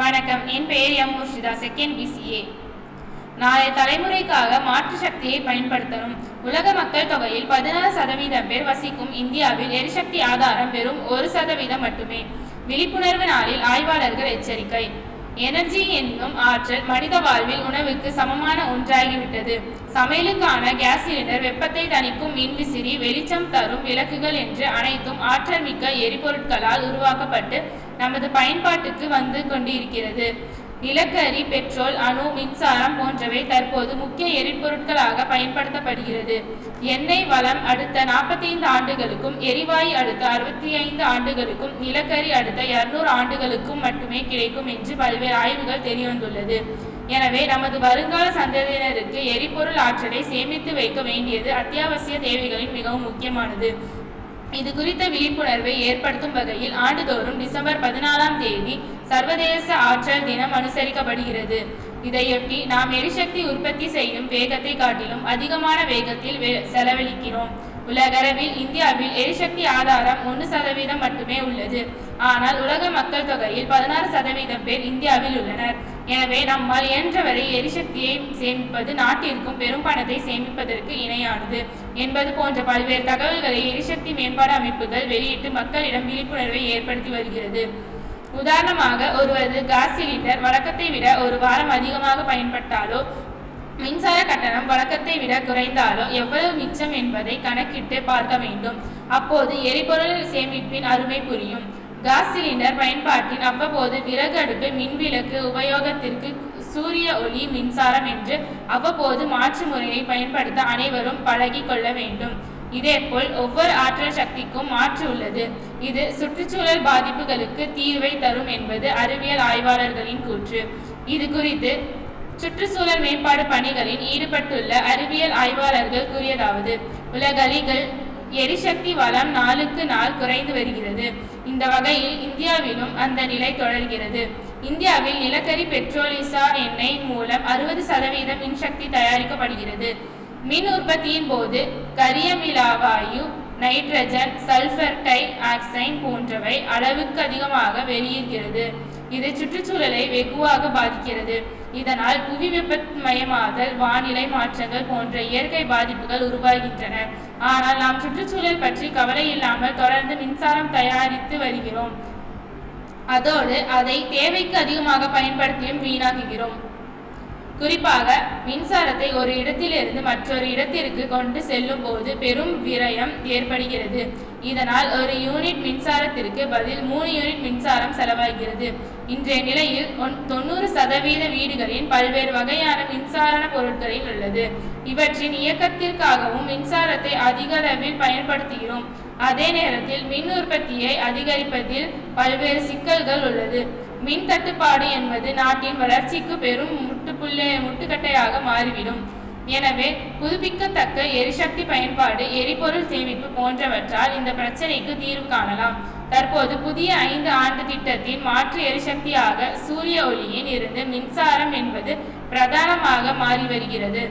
வணக்கம். என் பெயர் M. Murshida second PCA நாளை தலைமுறைக்காக மாற்று சக்தியை பயன்படுத்தணும். உலக மக்கள் தொகையில் பதினாறு சதவீதம் பேர் வசிக்கும் இந்தியாவில் எரிசக்தி ஆதாரம் வெறும் ஒரு சதவீதம் மட்டுமே. விழிப்புணர்வு நாளில் ஆய்வாளர்கள் எச்சரிக்கை. எனர்ஜி என்னும் ஆற்றல் மனித வாழ்வில் உணவுக்கு சமமான ஒன்றாகிவிட்டது. சமையலுக்கான கேஸ் சிலிண்டர் வெப்பத்தை தணிக்கும் மின்விசிறி வெளிச்சம் தரும் விளக்குகள் என்று அனைத்தும் ஆற்றல் மிக்க எரிபொருட்களால் உருவாக்கப்பட்டு நமது பயன்பாட்டுக்கு வந்து கொண்டிருக்கிறது. நிலக்கரி பெட்ரோல் அணு மின்சாரம் போன்றவை தற்போது முக்கிய எரிபொருட்களாக பயன்படுத்தப்படுகிறது. எண்ணெய் வளம் அடுத்த நாற்பத்தைந்து ஆண்டுகளுக்கும் எரிவாயு அடுத்த அறுபத்தி ஐந்து ஆண்டுகளுக்கும் நிலக்கரி அடுத்த இருநூறு ஆண்டுகளுக்கும் மட்டுமே கிடைக்கும் என்று பல்வேறு ஆய்வுகள் தெரியவந்துள்ளது. எனவே நமது வருங்கால சந்ததியினருக்கு எரிபொருள் ஆற்றலை சேமித்து வைக்க வேண்டியது அத்தியாவசிய தேவைகளின் மிகவும் முக்கியமானது. இது குறித்த விழிப்புணர்வை ஏற்படுத்தும் வகையில் ஆண்டுதோறும் டிசம்பர் பதினாலாம் தேதி சர்வதேச ஆற்றல் தினம் அனுசரிக்கப்படுகிறது. இதையொட்டி நாம் எரிசக்தி உற்பத்தி செய்யும் வேகத்தை காட்டிலும் அதிகமான வேகத்தில் செலவழிக்கிறோம். உலகளவில் இந்தியாவில் எரிசக்தி ஆதாரம் ஒன்று சதவீதம் மட்டுமே உள்ளது. ஆனால் உலக மக்கள் தொகையில் பதினாறு சதவீதம் பேர் இந்தியாவில் உள்ளனர். எனவே நம்மால் இயன்றவரை எரிசக்தியை சேமிப்பது நாட்டிற்கும் பெரும் பணத்தை சேமிப்பதற்கு இணையானது என்பது போன்ற பல்வேறு தகவல்களை எரிசக்தி மேம்பாடு அமைப்புகள் வெளியிட்டு மக்களிடம் விழிப்புணர்வை ஏற்படுத்தி வருகிறது. உதாரணமாக ஒருவரது காஸ் சிலிண்டர் வழக்கத்தை விட ஒரு வாரம் அதிகமாக பயன்பட்டாலோ மின்சார கட்டணம் வழக்கத்தை விட குறைந்தாலோ எவ்வளவு மிச்சம் என்பதை கணக்கிட்டு பார்க்க வேண்டும். அப்போது எரிபொருள் சேமிப்பின் அருமை புரியும். காஸ் சிலிண்டர் பயன்பாட்டின் அவ்வப்போது விறகு அடுப்பு மின்விளக்கு உபயோகத்திற்கு சூரிய ஒளி மின்சாரம் என்று அவ்வப்போது மாற்று முறையை பயன்படுத்த அனைவரும் பழகி கொள்ள வேண்டும். இதேபோல் ஒவ்வொரு ஆற்றல் சக்திக்கும் மாற்று உள்ளது. இது சுற்றுச்சூழல் பாதிப்புகளுக்கு தீர்வை தரும் என்பது அறிவியல் ஆய்வாளர்களின் கூற்று. இது குறித்து சுற்றுச்சூழல் மேம்பாடு பணிகளில் ஈடுபட்டுள்ள அறிவியல் ஆய்வாளர்கள் கூறியதாவது உலகளில் எரிசக்தி வளம் நாளுக்கு நாள் குறைந்து வருகிறது. இந்த வகையில் இந்தியாவிலும் அந்த நிலை தொடர்கிறது. இந்தியாவில் நிலக்கரி பெட்ரோலிசா எண்ணெய் மூலம் அறுபது சதவீதம் மின்சக்தி தயாரிக்கப்படுகிறது. மின் உற்பத்தியின் போது கரியமிலாவாயு நைட்ரஜன் சல்பர் டை ஆக்சைன் போன்றவை அளவுக்கு அதிகமாக வெளியேறுகிறது. இது சுற்றுச்சூழலை வெகுவாக பாதிக்கிறது. இதனால் புவி வெப்பமயமாதல் வானிலை மாற்றங்கள் போன்ற இயற்கை பாதிப்புகள் உருவாகின்றன. ஆனால் நாம் சுற்றுச்சூழல் பற்றி கவலை இல்லாமல் தொடர்ந்து மின்சாரம் தயாரித்து வருகிறோம். அதோடு அதை தேவைக்கு அதிகமாக பயன்படுத்தியும் வீணாகுகிறோம் குறிப்பாக மின்சாரத்தை ஒரு இடத்திலிருந்து மற்றொரு இடத்திற்கு கொண்டு செல்லும் போது பெரும் விரயம் ஏற்படுகிறது. இதனால் ஒரு யூனிட் மின்சாரத்திற்கு பதில் மூணு யூனிட் மின்சாரம் செலவாகிறது. இன்றைய நிலையில் ஒன்- தொண்ணூறு சதவீத வீடுகளின் பல்வேறு வகையான மின்சார பொருட்களில் உள்ளது. இவற்றின் இயக்கத்திற்காகவும் மின்சாரத்தை அதிக அளவில் பயன்படுத்துகிறோம். அதே நேரத்தில் மின் உற்பத்தியை அதிகரிப்பதில் பல்வேறு சிக்கல்கள் உள்ளது. மின் தட்டுப்பாடு என்பது நாட்டின் வளர்ச்சிக்கு பெரும் முட்டுப்புள்ளே முட்டுக்கட்டையாக மாறிவிடும். எனவே புதுப்பிக்கத்தக்க எரிசக்தி பயன்பாடு எரிபொருள் சேமிப்பு போன்றவற்றால் இந்த பிரச்சனைக்கு தீர்வு காணலாம். தற்போது புதிய ஐந்து ஆண்டு திட்டத்தின் மாற்று எரிசக்தியாக சூரிய ஒளியில் இருந்து மின்சாரம் என்பது பிரதானமாக மாறி வருகிறது.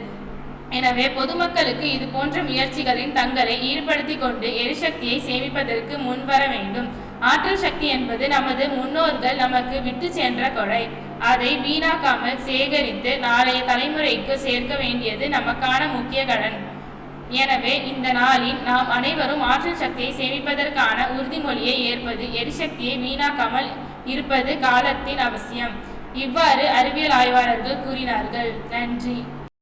எனவே பொதுமக்களுக்கு இது போன்ற முயற்சிகளின் தங்களை ஈடுபடுத்திக் கொண்டு எரிசக்தியை சேமிப்பதற்கு முன்வர வேண்டும். ஆற்றல் சக்தி என்பது நமது முன்னோர்கள் நமக்கு விட்டு சென்ற கொடை. அதை வீணாக்காமல் சேகரித்து நாளைய தலைமுறைக்கு சேர்க்க வேண்டியது நமக்கான முக்கிய கடன். எனவே இந்த நாளில் நாம் அனைவரும் ஆற்றல் சக்தியை சேமிப்பதற்கான உறுதிமொழியை ஏற்பது எரிசக்தியை வீணாக்காமல் இருப்பது காலத்தின் அவசியம். இவ்வாறு அறிவியல் ஆய்வாளர்கள் கூறினார்கள். நன்றி.